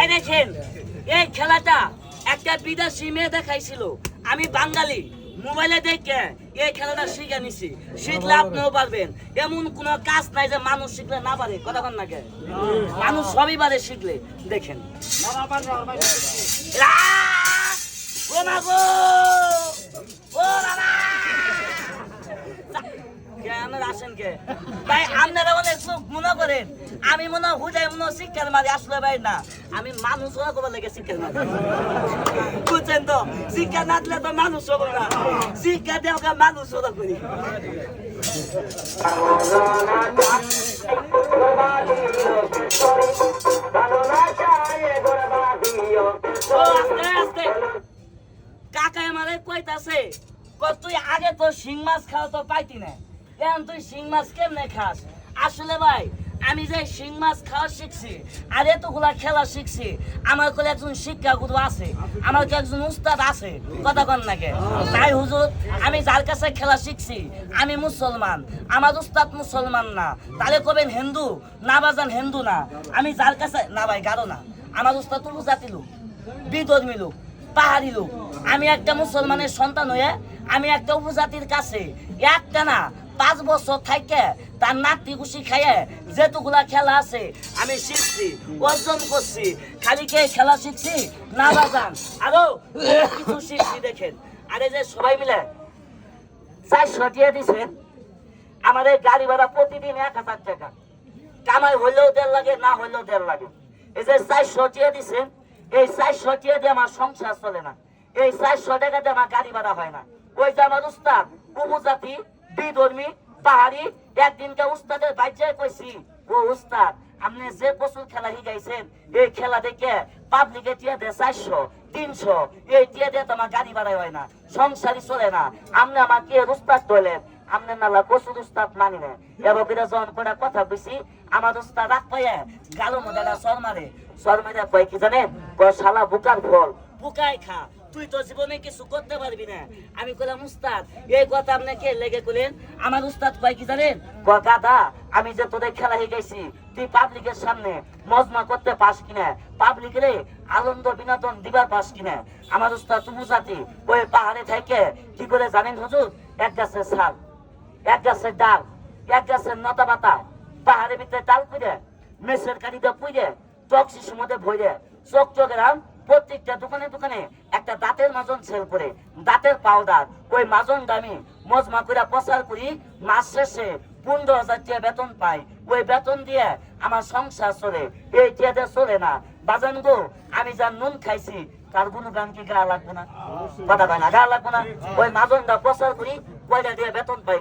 এই দেখেন, এই খেলাটা একটা বিদেশি মেয়ে দেখাইছিল। আমি বাঙালি, মোবাইলে দেখে এই খেলাটা শিখে নিছি। শিখলে আপনিও পারবেন। এমন কোনো কাজ নাই যে মানুষ শিখলে না পারে, কথা কন নাকি মানুষ সবই পারে শিখলে, দেখেন! ও! কে আসেন কে? চোখ মনে করেন। আমি মনে হয় হুজাই মনে শিক্ষার মারি আসলে ভাই না। আমি মানুষ হওয়া করবার লেগে শিক্ষার মারি বুঝছেন তো? শিক্ষা না দিলে তো মানুষ হব না। শিক্ষা দেওয়া মানুষ হওয়া করি কইতাছে তুই আগে তো শিং মাছ খাওয়া তো পাইতি না। এখন তুই শিং মাছ কেমনে খাস? আসলে ভাই আমি যে শিং মাছ খাওয়া শিখছি, আর এতগুলা খেলা শিখছি, আমার কোলে একজন শিক্ষা গুরু আছে, আমার কি একজন উস্তাদ আছে, কথা কন নাকি তাই হুজুর, আমি যার কাছে খেলা শিখছি, আমি মুসলমান, আমার উস্তাদ মুসলমান না। তাহলে কবেন হিন্দু? না বাজান হিন্দু না। আমি যার কাছে, না ভাই, গারো না। আমার উস্তাদ তো জাতি লোক, বিধর্মী লোক, পাহাড়ি লোক। আমি একটা মুসলমানের সন্তান হয়ে, আমি একটা উপজাতির কাছে, একটা না পাঁচ বছর থাকে তার নাতি খুশি খাইয়ে যেটুকুলা খেলা আছে, আমি শিখছি, অর্জন করছি, খালি কে খেলা শিখছি? না বাজান। আরও কিছু শিখছি, দেখেন। আরে যে সবাই মিলে চারশো দিয়ে দিছেন আমাদের গাড়ি ভাড়া প্রতিদিন এক হাজার টাকা। কামাই হইলেও দেড় লাগে, না হইলেও দেড় লাগে। এই যে চারশো টিয়া দিছেন, এই চারশো টিয়া দিয়ে আমার সংসার চলে না। এই চারশো টাকা দিয়ে আমার গাড়ি ভাড়া হয় না। ওই যে আমার উস্তাদ উপজাতি বিধর্মী পাহাড়ি? একদিনকে উস্তাদের বাইরে কইছি। ও উস্তাদ, আপনি যে প্রচুর খেলা শিখাইছেন, এই খেলা দেখে পাবলিকে টিয়া দেয় চারশো, তিনশো, এই টিয়া দিয়ে তো আমার গাড়ি ভাড়া হয় না, সংসারই চলে না। আপনি আমাকে উস্তাদ বলেন আমনে নালা কসুর উস্তাদ মানি না। এবার বিরা যখন করে কথা কইছি, আমার উস্তাদ রাগ পাইয়া গালো একটা সর মারে। সর কয় কি জানেন? শালা বুকার ফল বুকাই খা। তুই তো জীবনে কিছু করতে পারবি না? আমি কইলাম, উস্তাদ, এই কথা আপনি কে লেগে কইলেন? আমার উস্তাদ কয় কি জানেন? গাদা আমি যে তোদের খেলা শিখাইছি, তুই পাবলিকের সামনে মজমা করতে পাস কিনা? আনন্দ বিনোদন দিবার পাস কিনা? আমার উস্তাদ জাতি ওই পাহাড়ে থেকে কি করে জানেন হুজুর? এক গাছের ছাল এক গাছের ডাল, এক গাছের নতা পাতা, পাহাড়ের ভিতরে ডাল করে মেসের কাঠিতে পুইরে, টক শিশুর মধ্যে ভরে চোখ চোখেরাম প্রত্যেকটা দোকানে দোকানে একটা দাঁতের মাজন সেল করে দাঁতের পাউডার ওই মাজনটা আমি মজমা করে প্রচার করি মাস শেষে পনেরো হাজার টাকা বেতন পাই। ওই বেতন দিয়ে আমার সংসার চলে এই টিয়াতে চলে না। বাজান গো আমি যা নুন খাইছি তার কোনো গান কি গা লাগবে না? কথা কয় না গা লাগবে না? ওই মাজনটা প্রচার করি কয়টা দিয়ে বেতন পাই।